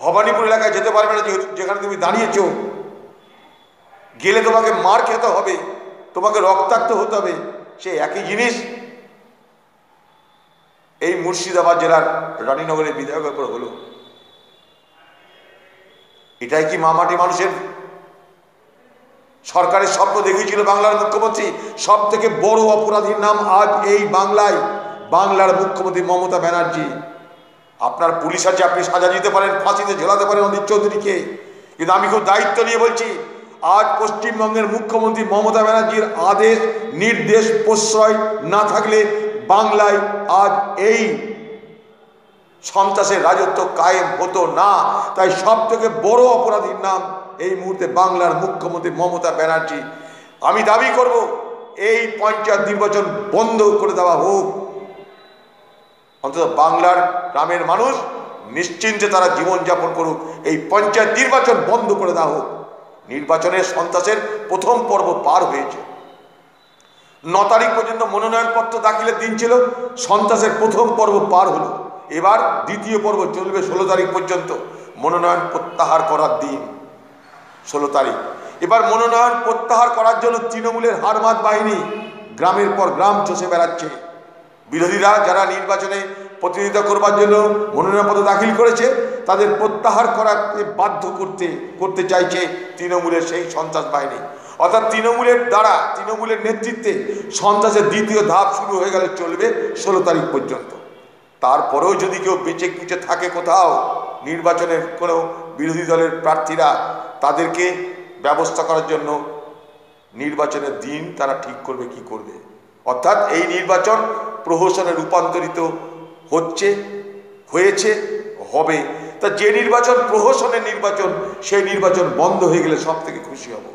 ভবানীপুর এলাকায় যেতে পারবে না যেহেতু যেখানে তুমি দাঁড়িয়েছো। গেলে তোমাকে মার খেতে হবে, তোমাকে রক্তাক্ত হতে হবে, সে একই জিনিস। এই মুর্শিদাবাদ জেলার রানীনগরের বিধায়কের উপর হলো। এটাই কি মামাটি মানুষের সরকারের স্বপ্ন দেখিয়েছিল বাংলার মুখ্যমন্ত্রী? সব থেকে বড় অপরাধীর নাম আজ এই বাংলায়। বাংলার মুখ্যমন্ত্রী মমতা ব্যানার্জি। আপনার পুলিশ আছে, আপনি সাজা দিতে পারেন, ফাঁসিতে ঝোলাতে পারেন অনিক চৌধুরীকে। কিন্তু আমি খুব দায়িত্ব নিয়ে বলছি, আজ পশ্চিমবঙ্গের মুখ্যমন্ত্রী মমতা ব্যানার্জির আদেশ, নির্দেশ প্রশ্রয় না থাকলে বাংলায় আজ এই সন্ত্রাসের রাজত্ব কায়েম হতো না। তাই সব থেকে বড় অপরাধীর নাম এই মুহূর্তে বাংলার মুখ্যমন্ত্রী মমতা ব্যানার্জি। আমি দাবি করব, এই পঞ্চায়েত নির্বাচন বন্ধ করে দেওয়া হোক। অন্তত বাংলার গ্রামের মানুষ নিশ্চিন্তে তারা জীবনযাপন করুক। এই পঞ্চায়েত নির্বাচন বন্ধ করে দেওয়া হোক। নির্বাচনের সন্ত্রাসের প্রথম পর্ব পার হয়েছে। ন তারিখ পর্যন্ত মনোনয়নপত্র দাখিলের দিন ছিল, সন্ত্রাসের প্রথম পর্ব পার হলো। এবার দ্বিতীয় পর্ব চলবে ষোলো তারিখ পর্যন্ত, মনোনয়ন প্রত্যাহার করার দিন। ষোলো তারিখ। এবার মনোনয়ন প্রত্যাহার করার জন্য তৃণমূলের হারমাত বাহিনী গ্রামের পর গ্রাম চষে বেড়াচ্ছে। বিরোধীরা যারা নির্বাচনে প্রতিনিধিত্ব করবার জন্য মনোনয়নপত্র দাখিল করেছে, তাদের প্রত্যাহার করাতে বাধ্য করতে করতে চাইছে তৃণমূলের সেই সন্ত্রাস বাহিনী। অর্থাৎ তৃণমূলের দ্বারা, তৃণমূলের নেতৃত্বে সন্ত্রাসের দ্বিতীয় ধাপ শুরু হয়ে গেলে চলবে ষোলো তারিখ পর্যন্ত। তারপরেও যদি কেউ বেঁচে কুচে থাকে কোথাও, নির্বাচনের কোনো বিরোধী দলের প্রার্থীরা, তাদেরকে ব্যবস্থা করার জন্য নির্বাচনের দিন তারা ঠিক করবে, কি করবে। অর্থাৎ এই নির্বাচন প্রহসনে রূপান্তরিত হচ্ছে, হয়েছে, হবে। তা যে নির্বাচন প্রহসনের নির্বাচন, সেই নির্বাচন বন্ধ হয়ে গেলে সব থেকে খুশি হব।